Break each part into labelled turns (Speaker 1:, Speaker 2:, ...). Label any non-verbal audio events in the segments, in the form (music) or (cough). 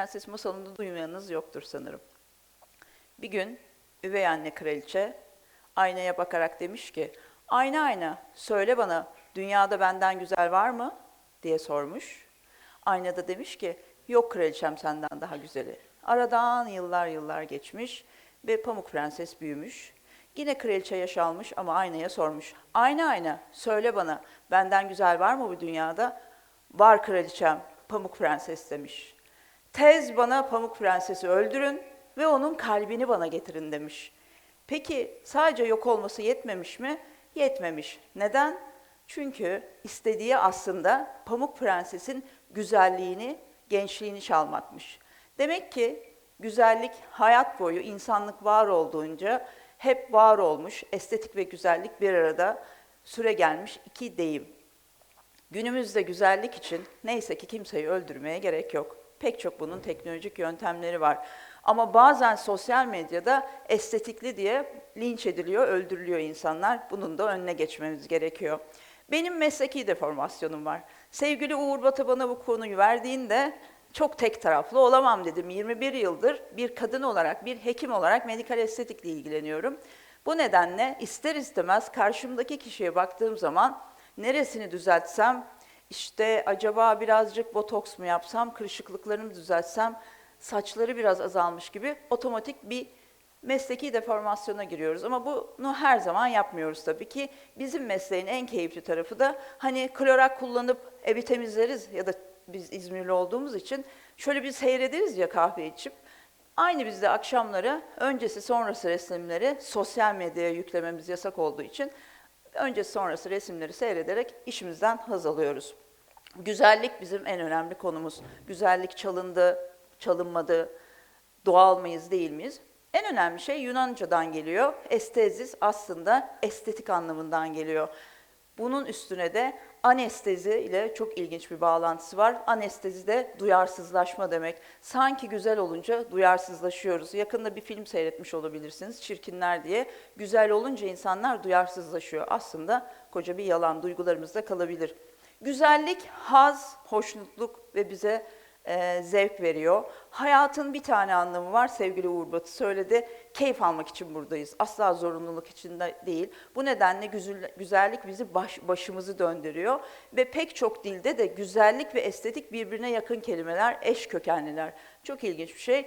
Speaker 1: Prenses masalını duymayanınız yoktur sanırım. Bir gün üvey anne kraliçe aynaya bakarak demiş ki, ayna ayna söyle bana dünyada benden güzel var mı? diye sormuş. Ayna da demiş ki, yok kraliçem senden daha güzeli. Aradan yıllar yıllar geçmiş ve Pamuk Prenses büyümüş. Yine kraliçe yaş almış ama aynaya sormuş. Ayna ayna söyle bana benden güzel var mı bu dünyada? Var kraliçem Pamuk Prenses demiş. Tez bana Pamuk Prenses'i öldürün ve onun kalbini bana getirin demiş. Peki sadece yok olması yetmemiş mi? Yetmemiş. Neden? Çünkü istediği aslında Pamuk Prenses'in güzelliğini, gençliğini çalmakmış. Demek ki güzellik hayat boyu insanlık var olduğunca hep var olmuş, estetik ve güzellik bir arada süre gelmiş iki deyim. Günümüzde güzellik için neyse ki kimseyi öldürmeye gerek yok. Pek çok bunun teknolojik yöntemleri var. Ama bazen sosyal medyada estetikli diye linç ediliyor, öldürülüyor insanlar. Bunun da önüne geçmemiz gerekiyor. Benim mesleki deformasyonum var. Sevgili Uğur Batı bana bu konuyu verdiğinde çok tek taraflı olamam dedim. 21 yıldır bir kadın olarak, bir hekim olarak medikal estetikle ilgileniyorum. Bu nedenle ister istemez karşımdaki kişiye baktığım zaman neresini düzeltsem, işte acaba birazcık botoks mu yapsam, kırışıklıklarımı düzeltsem, saçları biraz azalmış gibi otomatik bir mesleki deformasyona giriyoruz. Ama bunu her zaman yapmıyoruz tabii ki. Bizim mesleğin en keyifli tarafı da hani klorak kullanıp evi temizleriz ya da biz İzmirli olduğumuz için şöyle bir seyrederiz ya kahve içip. Aynı bizde akşamları öncesi sonrası resimleri sosyal medyaya yüklememiz yasak olduğu için öncesi sonrası resimleri seyrederek işimizden haz alıyoruz. Güzellik bizim en önemli konumuz. Güzellik çalındı, çalınmadı, doğal mıyız değil miyiz? En önemli şey Yunanca'dan geliyor. Estezis aslında estetik anlamından geliyor. Bunun üstüne de anestezi ile çok ilginç bir bağlantısı var. Anestezi de duyarsızlaşma demek. Sanki güzel olunca duyarsızlaşıyoruz. Yakında bir film seyretmiş olabilirsiniz Çirkinler diye. Güzel olunca insanlar duyarsızlaşıyor. Aslında koca bir yalan duygularımızda kalabilir. Güzellik, haz, hoşnutluk ve bize e, zevk veriyor. Hayatın bir tane anlamı var sevgili Uğur Batı söyledi. Keyif almak için buradayız. Asla zorunluluk için de değil. Bu nedenle güzel- güzellik bizi baş, başımızı döndürüyor. Ve pek çok dilde de güzellik ve estetik birbirine yakın kelimeler, eş kökenliler. Çok ilginç bir şey.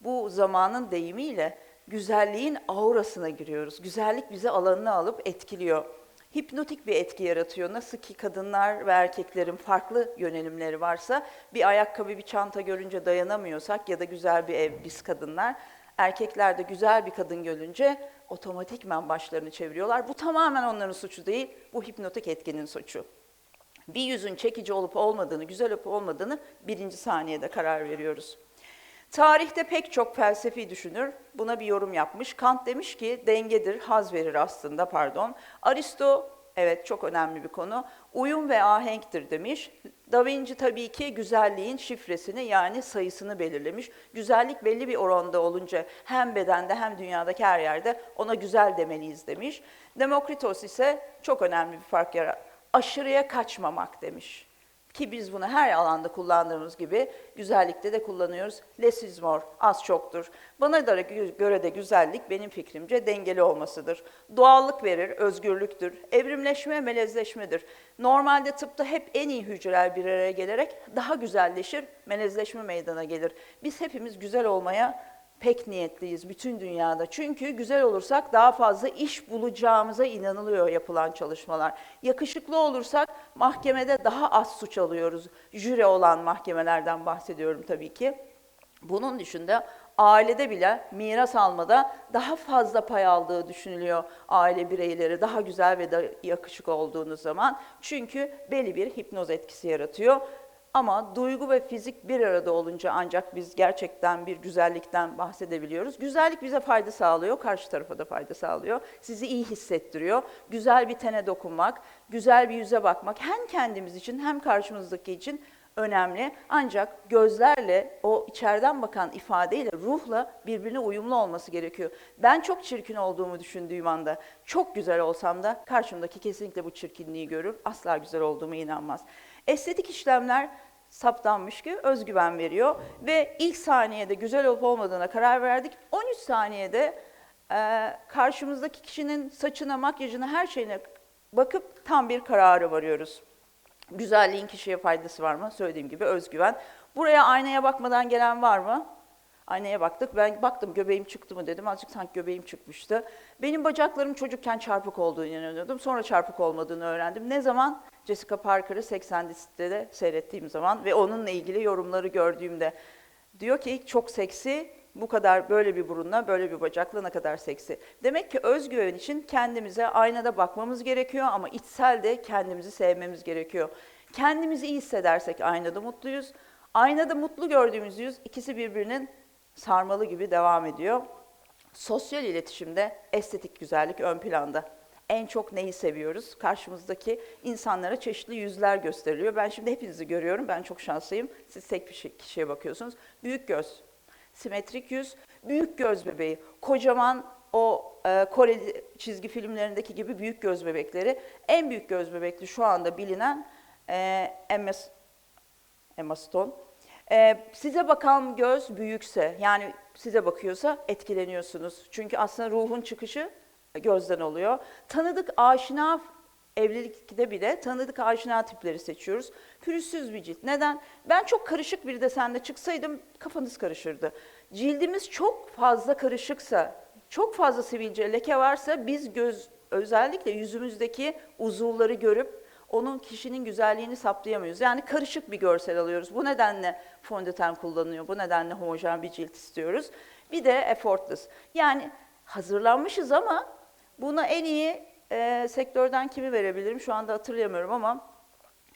Speaker 1: Bu zamanın deyimiyle güzelliğin aurasına giriyoruz. Güzellik bizi alanına alıp etkiliyor hipnotik bir etki yaratıyor. Nasıl ki kadınlar ve erkeklerin farklı yönelimleri varsa bir ayakkabı, bir çanta görünce dayanamıyorsak ya da güzel bir ev biz kadınlar, erkekler de güzel bir kadın görünce otomatikman başlarını çeviriyorlar. Bu tamamen onların suçu değil, bu hipnotik etkinin suçu. Bir yüzün çekici olup olmadığını, güzel olup olmadığını birinci saniyede karar veriyoruz. Tarihte pek çok felsefi düşünür buna bir yorum yapmış. Kant demiş ki dengedir, haz verir aslında pardon. Aristo evet çok önemli bir konu. Uyum ve ahenktir demiş. Da Vinci tabii ki güzelliğin şifresini yani sayısını belirlemiş. Güzellik belli bir oranda olunca hem bedende hem dünyadaki her yerde ona güzel demeliyiz demiş. Demokritos ise çok önemli bir fark yarat. Aşırıya kaçmamak demiş. Ki biz bunu her alanda kullandığımız gibi güzellikte de kullanıyoruz. Less is more, az çoktur. Bana göre de güzellik benim fikrimce dengeli olmasıdır. Doğallık verir, özgürlüktür. Evrimleşme, melezleşmedir. Normalde tıpta hep en iyi hücreler bir araya gelerek daha güzelleşir, melezleşme meydana gelir. Biz hepimiz güzel olmaya pek niyetliyiz bütün dünyada. Çünkü güzel olursak daha fazla iş bulacağımıza inanılıyor yapılan çalışmalar. Yakışıklı olursak mahkemede daha az suç alıyoruz. Jüri olan mahkemelerden bahsediyorum tabii ki. Bunun dışında ailede bile miras almada daha fazla pay aldığı düşünülüyor aile bireyleri daha güzel ve da yakışık olduğunuz zaman. Çünkü belli bir hipnoz etkisi yaratıyor. Ama duygu ve fizik bir arada olunca ancak biz gerçekten bir güzellikten bahsedebiliyoruz. Güzellik bize fayda sağlıyor, karşı tarafa da fayda sağlıyor. Sizi iyi hissettiriyor. Güzel bir tene dokunmak, güzel bir yüze bakmak hem kendimiz için hem karşımızdaki için önemli. Ancak gözlerle o içeriden bakan ifadeyle ruhla birbirine uyumlu olması gerekiyor. Ben çok çirkin olduğumu düşündüğüm anda çok güzel olsam da karşımdaki kesinlikle bu çirkinliği görür. Asla güzel olduğuma inanmaz. Estetik işlemler saptanmış ki özgüven veriyor ve ilk saniyede güzel olup olmadığına karar verdik. 13 saniyede e, karşımızdaki kişinin saçına, makyajına, her şeyine bakıp tam bir karara varıyoruz. Güzelliğin kişiye faydası var mı? Söylediğim gibi özgüven. Buraya aynaya bakmadan gelen var mı? Aynaya baktık. Ben baktım göbeğim çıktı mı dedim. Azıcık sanki göbeğim çıkmıştı. Benim bacaklarım çocukken çarpık olduğunu inanıyordum. Sonra çarpık olmadığını öğrendim. Ne zaman? Jessica Parker'ı 80 de seyrettiğim zaman ve onunla ilgili yorumları gördüğümde. Diyor ki çok seksi, bu kadar böyle bir burunla, böyle bir bacakla ne kadar seksi. Demek ki özgüven için kendimize aynada bakmamız gerekiyor ama içsel de kendimizi sevmemiz gerekiyor. Kendimizi iyi hissedersek aynada mutluyuz. Aynada mutlu gördüğümüz yüz ikisi birbirinin sarmalı gibi devam ediyor. Sosyal iletişimde estetik güzellik ön planda. En çok neyi seviyoruz? Karşımızdaki insanlara çeşitli yüzler gösteriliyor. Ben şimdi hepinizi görüyorum. Ben çok şanslıyım. Siz tek bir şey- kişiye bakıyorsunuz. Büyük göz, simetrik yüz, büyük göz bebeği. Kocaman o e, Kore çizgi filmlerindeki gibi büyük göz bebekleri. En büyük göz bebekli şu anda bilinen e, Emma, Emma Stone. E, size bakan göz büyükse, yani size bakıyorsa etkileniyorsunuz. Çünkü aslında ruhun çıkışı gözden oluyor. Tanıdık, aşina evlilikte bile tanıdık aşina tipleri seçiyoruz. Pürüzsüz bir cilt. Neden? Ben çok karışık bir desende çıksaydım kafanız karışırdı. Cildimiz çok fazla karışıksa, çok fazla sivilce, leke varsa biz göz özellikle yüzümüzdeki uzuvları görüp onun kişinin güzelliğini saptayamıyoruz. Yani karışık bir görsel alıyoruz. Bu nedenle fondöten kullanıyor. Bu nedenle homojen bir cilt istiyoruz. Bir de effortless. Yani hazırlanmışız ama buna en iyi e, sektörden kimi verebilirim şu anda hatırlayamıyorum ama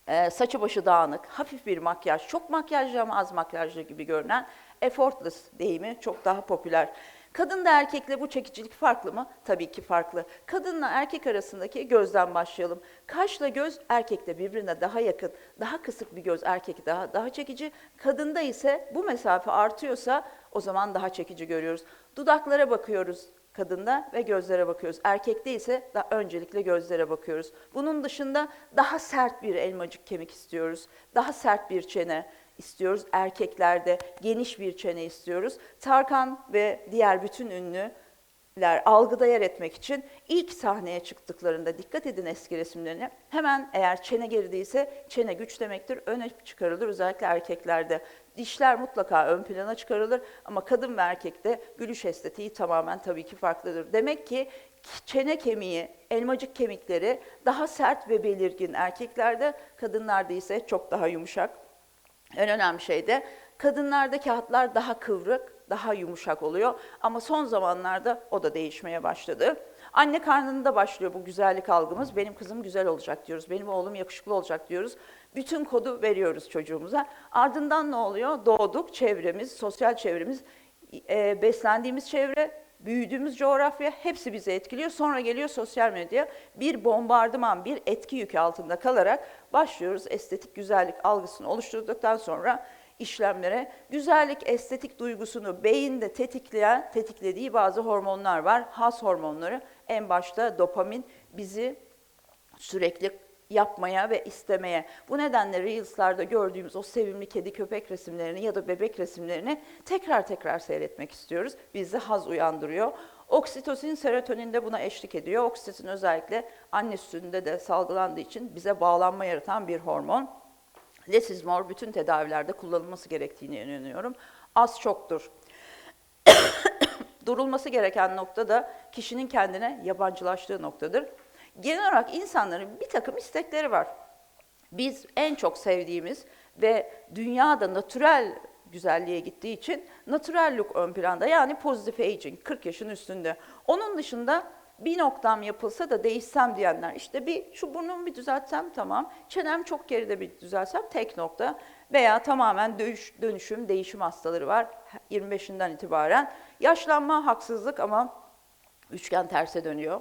Speaker 1: e, saçı başı dağınık, hafif bir makyaj, çok makyajlı ama az makyajlı gibi görünen effortless deyimi çok daha popüler. Kadınla erkekle bu çekicilik farklı mı? Tabii ki farklı. Kadınla erkek arasındaki gözden başlayalım. Kaşla göz erkekte birbirine daha yakın, daha kısık bir göz erkek daha daha çekici. Kadında ise bu mesafe artıyorsa o zaman daha çekici görüyoruz. Dudaklara bakıyoruz kadında ve gözlere bakıyoruz. Erkekte ise daha öncelikle gözlere bakıyoruz. Bunun dışında daha sert bir elmacık kemik istiyoruz. Daha sert bir çene istiyoruz. Erkeklerde geniş bir çene istiyoruz. Tarkan ve diğer bütün ünlüler algıda yer etmek için ilk sahneye çıktıklarında dikkat edin eski resimlerine. Hemen eğer çene gerideyse çene güç demektir. Öne çıkarılır özellikle erkeklerde. Dişler mutlaka ön plana çıkarılır ama kadın ve erkekte gülüş estetiği tamamen tabii ki farklıdır. Demek ki çene kemiği, elmacık kemikleri daha sert ve belirgin erkeklerde, kadınlarda ise çok daha yumuşak. En önemli şey de kadınlardaki hatlar daha kıvrık, daha yumuşak oluyor ama son zamanlarda o da değişmeye başladı. Anne karnında başlıyor bu güzellik algımız. Benim kızım güzel olacak diyoruz, benim oğlum yakışıklı olacak diyoruz. Bütün kodu veriyoruz çocuğumuza. Ardından ne oluyor? Doğduk, çevremiz, sosyal çevremiz, e, beslendiğimiz çevre, büyüdüğümüz coğrafya hepsi bizi etkiliyor. Sonra geliyor sosyal medya. Bir bombardıman, bir etki yükü altında kalarak başlıyoruz estetik güzellik algısını oluşturduktan sonra işlemlere. Güzellik, estetik duygusunu beyinde tetikleyen, tetiklediği bazı hormonlar var. Has hormonları. En başta dopamin bizi sürekli yapmaya ve istemeye. Bu nedenle Reels'larda gördüğümüz o sevimli kedi köpek resimlerini ya da bebek resimlerini tekrar tekrar seyretmek istiyoruz. Bizde haz uyandırıyor. Oksitosin, serotonin de buna eşlik ediyor. Oksitosin özellikle anne sütünde de salgılandığı için bize bağlanma yaratan bir hormon. More bütün tedavilerde kullanılması gerektiğini inanıyorum. Az çoktur. (coughs) Durulması gereken nokta da kişinin kendine yabancılaştığı noktadır. Genel olarak insanların bir takım istekleri var. Biz en çok sevdiğimiz ve dünyada natürel güzelliğe gittiği için natural look ön planda yani pozitif aging 40 yaşın üstünde. Onun dışında bir noktam yapılsa da değişsem diyenler işte bir şu burnumu bir düzeltsem tamam çenem çok geride bir düzeltsem tek nokta veya tamamen dönüş, dönüşüm değişim hastaları var 25'inden itibaren yaşlanma haksızlık ama üçgen terse dönüyor.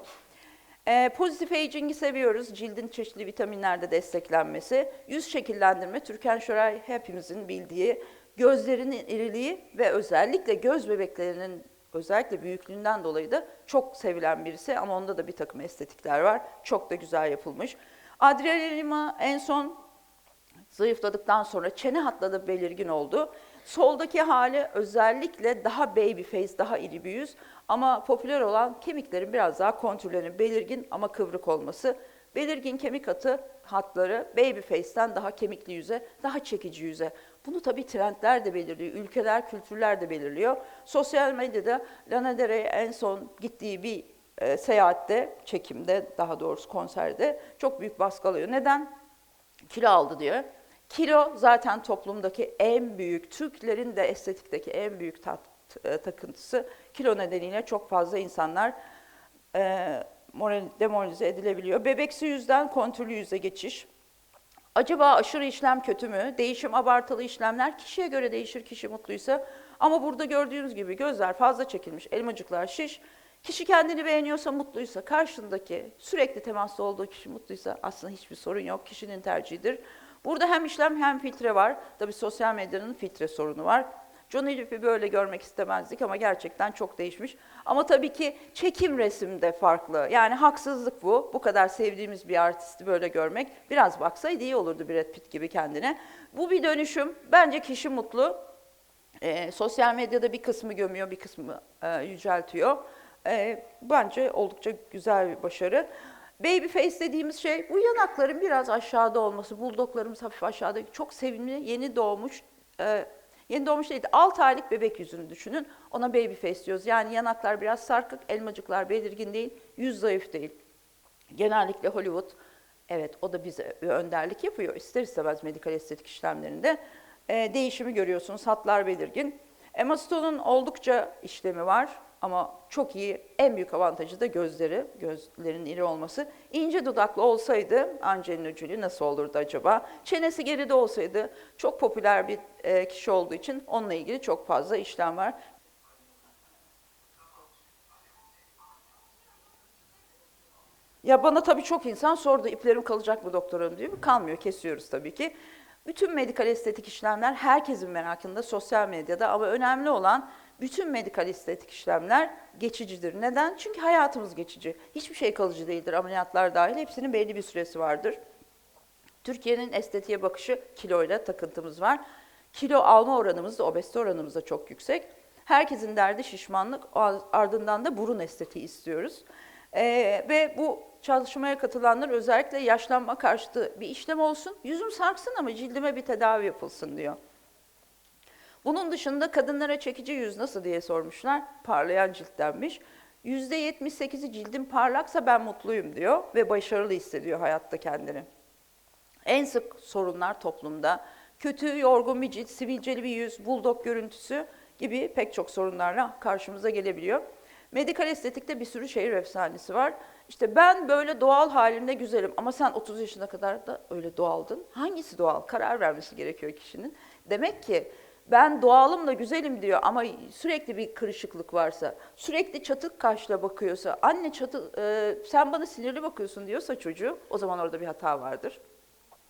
Speaker 1: Ee, pozitif aging'i seviyoruz. Cildin çeşitli vitaminlerde desteklenmesi. Yüz şekillendirme, Türkan Şoray hepimizin bildiği gözlerinin iriliği ve özellikle göz bebeklerinin özellikle büyüklüğünden dolayı da çok sevilen birisi ama onda da bir takım estetikler var. Çok da güzel yapılmış. Adriana en son zayıfladıktan sonra çene hatları belirgin oldu. Soldaki hali özellikle daha baby face, daha iri bir yüz ama popüler olan kemiklerin biraz daha kontürlerinin belirgin ama kıvrık olması. Belirgin kemik hatı hatları baby face'ten daha kemikli yüze, daha çekici yüze. Bunu tabii trendler de belirliyor, ülkeler, kültürler de belirliyor. Sosyal medyada Lana Del Rey en son gittiği bir e, seyahatte, çekimde daha doğrusu konserde çok büyük baskı alıyor. Neden? Kilo aldı diyor. Kilo zaten toplumdaki en büyük, Türklerin de estetikteki en büyük tat, e, takıntısı. Kilo nedeniyle çok fazla insanlar e, moral, demoralize edilebiliyor. Bebeksi yüzden kontürlü yüze geçiş. Acaba aşırı işlem kötü mü? Değişim abartılı işlemler kişiye göre değişir kişi mutluysa. Ama burada gördüğünüz gibi gözler fazla çekilmiş, elmacıklar şiş. Kişi kendini beğeniyorsa, mutluysa, karşındaki sürekli temaslı olduğu kişi mutluysa aslında hiçbir sorun yok. Kişinin tercihidir. Burada hem işlem hem filtre var. Tabii sosyal medyanın filtre sorunu var. Johnny Depp'i böyle görmek istemezdik ama gerçekten çok değişmiş. Ama tabii ki çekim resimde farklı. Yani haksızlık bu. Bu kadar sevdiğimiz bir artisti böyle görmek. Biraz baksaydı iyi olurdu Brad Pitt gibi kendine. Bu bir dönüşüm. Bence kişi mutlu. Ee, sosyal medyada bir kısmı gömüyor, bir kısmı e, yüceltiyor. Ee, bence oldukça güzel bir başarı. Baby face dediğimiz şey bu yanakların biraz aşağıda olması. Buldoklarımız hafif aşağıda. Çok sevimli, yeni doğmuş, e, yeni doğmuş değil, 6 aylık bebek yüzünü düşünün. Ona baby face diyoruz. Yani yanaklar biraz sarkık, elmacıklar belirgin değil, yüz zayıf değil. Genellikle Hollywood, evet o da bize önderlik yapıyor. İster istemez medikal estetik işlemlerinde. E, değişimi görüyorsunuz, hatlar belirgin. Emma Stone'un oldukça işlemi var ama çok iyi. En büyük avantajı da gözleri, gözlerin iri olması. İnce dudaklı olsaydı Angelina Jolie nasıl olurdu acaba? Çenesi geride olsaydı çok popüler bir e, kişi olduğu için onunla ilgili çok fazla işlem var. Ya bana tabii çok insan sordu iplerim kalacak mı doktorum diyor. Kalmıyor kesiyoruz tabii ki. Bütün medikal estetik işlemler herkesin merakında sosyal medyada ama önemli olan bütün medikal estetik işlemler geçicidir. Neden? Çünkü hayatımız geçici. Hiçbir şey kalıcı değildir. Ameliyatlar dahil hepsinin belli bir süresi vardır. Türkiye'nin estetiğe bakışı kiloyla takıntımız var. Kilo alma oranımız da obezite oranımız da çok yüksek. Herkesin derdi şişmanlık, ardından da burun estetiği istiyoruz. Ee, ve bu çalışmaya katılanlar özellikle yaşlanma karşıtı bir işlem olsun, yüzüm sarksın ama cildime bir tedavi yapılsın diyor. Bunun dışında kadınlara çekici yüz nasıl diye sormuşlar. Parlayan cilt denmiş. %78'i cildim parlaksa ben mutluyum diyor ve başarılı hissediyor hayatta kendini. En sık sorunlar toplumda kötü, yorgun bir cilt, sivilceli bir yüz, buldok görüntüsü gibi pek çok sorunlarla karşımıza gelebiliyor. Medikal estetikte bir sürü şehir efsanesi var. İşte ben böyle doğal halimde güzelim ama sen 30 yaşına kadar da öyle doğaldın. Hangisi doğal? Karar vermesi gerekiyor kişinin. Demek ki ben doğalım da güzelim diyor ama sürekli bir kırışıklık varsa, sürekli çatık kaşla bakıyorsa, anne çatı, e, sen bana sinirli bakıyorsun diyorsa çocuğu, o zaman orada bir hata vardır.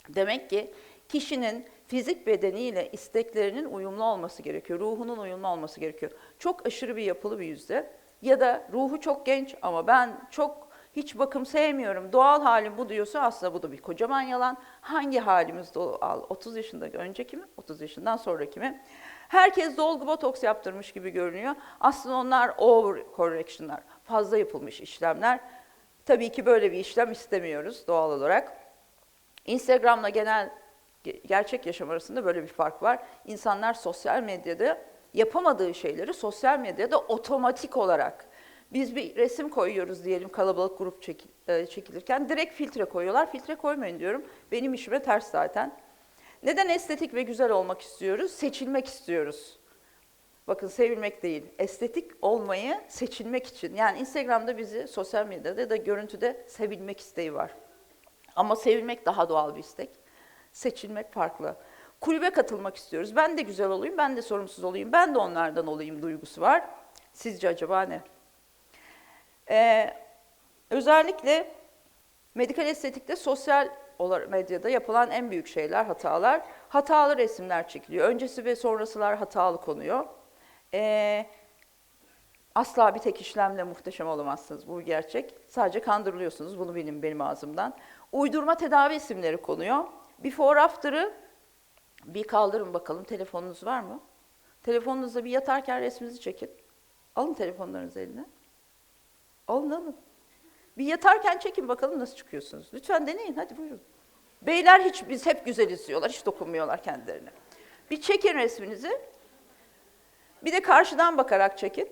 Speaker 1: Demek ki kişinin fizik bedeniyle isteklerinin uyumlu olması gerekiyor, ruhunun uyumlu olması gerekiyor. Çok aşırı bir yapılı bir yüzde ya da ruhu çok genç ama ben çok hiç bakım sevmiyorum, doğal halim bu diyorsa aslında bu da bir kocaman yalan. Hangi halimiz doğal? 30 yaşında önceki mi, 30 yaşından sonraki mi? Herkes dolgu botoks yaptırmış gibi görünüyor. Aslında onlar over correction'lar, fazla yapılmış işlemler. Tabii ki böyle bir işlem istemiyoruz doğal olarak. Instagram'la genel gerçek yaşam arasında böyle bir fark var. İnsanlar sosyal medyada yapamadığı şeyleri sosyal medyada otomatik olarak biz bir resim koyuyoruz diyelim kalabalık grup çek, e, çekilirken direkt filtre koyuyorlar. Filtre koymayın diyorum. Benim işime ters zaten. Neden estetik ve güzel olmak istiyoruz? Seçilmek istiyoruz. Bakın sevilmek değil, estetik olmayı seçilmek için. Yani Instagram'da bizi sosyal medyada da görüntüde sevilmek isteği var. Ama sevilmek daha doğal bir istek. Seçilmek farklı. Kulübe katılmak istiyoruz. Ben de güzel olayım, ben de sorumsuz olayım, ben de onlardan olayım duygusu var. Sizce acaba ne? Ee, Özellikle medikal estetikte sosyal medyada yapılan en büyük şeyler, hatalar. Hatalı resimler çekiliyor. Öncesi ve sonrasılar hatalı konuyor. Ee, asla bir tek işlemle muhteşem olamazsınız. Bu gerçek. Sadece kandırılıyorsunuz. Bunu bilin benim ağzımdan. Uydurma tedavi isimleri konuyor. Before after'ı bir kaldırın bakalım. Telefonunuz var mı? Telefonunuzda bir yatarken resminizi çekin. Alın telefonlarınızı eline. Alın alın. Bir yatarken çekin bakalım nasıl çıkıyorsunuz. Lütfen deneyin hadi buyurun. Beyler hiç biz hep güzel izliyorlar. Hiç dokunmuyorlar kendilerine. Bir çekin resminizi. Bir de karşıdan bakarak çekin.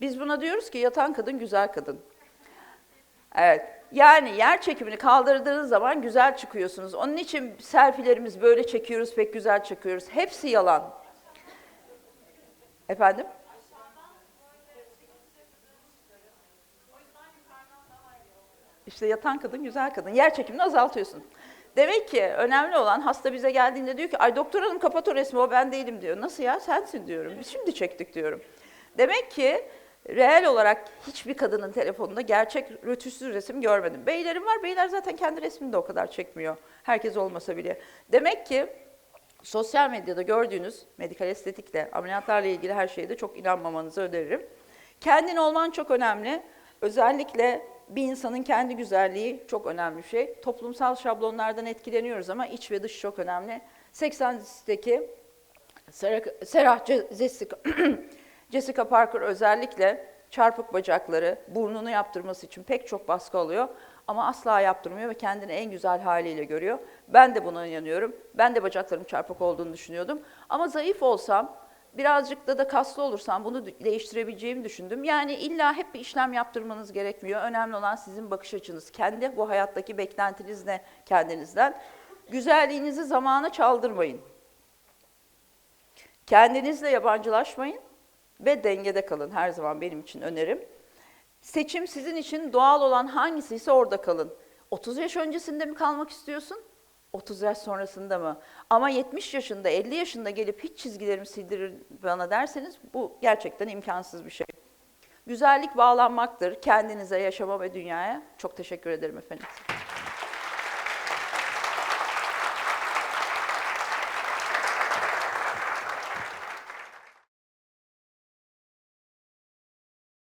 Speaker 1: Biz buna diyoruz ki yatan kadın güzel kadın. Evet. Yani yer çekimini kaldırdığınız zaman güzel çıkıyorsunuz. Onun için selfilerimiz böyle çekiyoruz, pek güzel çekiyoruz. Hepsi yalan. Efendim? İşte yatan kadın güzel kadın. Yer çekimini azaltıyorsun. Demek ki önemli olan hasta bize geldiğinde diyor ki ay doktor hanım kapat o resmi o ben değilim diyor. Nasıl ya sensin diyorum. Biz şimdi çektik diyorum. Demek ki reel olarak hiçbir kadının telefonunda gerçek rötuşsuz resim görmedim. Beylerim var. Beyler zaten kendi resmini de o kadar çekmiyor. Herkes olmasa bile. Demek ki sosyal medyada gördüğünüz medikal estetikle, ameliyatlarla ilgili her şeyde çok inanmamanızı öneririm. Kendin olman çok önemli. Özellikle bir insanın kendi güzelliği çok önemli bir şey. Toplumsal şablonlardan etkileniyoruz ama iç ve dış çok önemli. 80 dizideki Sarah, Sarah Ce- Jessica, (clears throat) Jessica Parker özellikle çarpık bacakları, burnunu yaptırması için pek çok baskı alıyor. Ama asla yaptırmıyor ve kendini en güzel haliyle görüyor. Ben de buna inanıyorum. Ben de bacaklarım çarpık olduğunu düşünüyordum. Ama zayıf olsam, birazcık da da kaslı olursam bunu de- değiştirebileceğimi düşündüm. Yani illa hep bir işlem yaptırmanız gerekmiyor. Önemli olan sizin bakış açınız. Kendi bu hayattaki beklentiniz ne kendinizden. Güzelliğinizi zamana çaldırmayın. Kendinizle yabancılaşmayın ve dengede kalın her zaman benim için önerim. Seçim sizin için doğal olan hangisi ise orada kalın. 30 yaş öncesinde mi kalmak istiyorsun? 30 yaş sonrasında mı? Ama 70 yaşında, 50 yaşında gelip hiç çizgilerimi sildirir bana derseniz bu gerçekten imkansız bir şey. Güzellik bağlanmaktır kendinize, yaşama ve dünyaya. Çok teşekkür ederim efendim.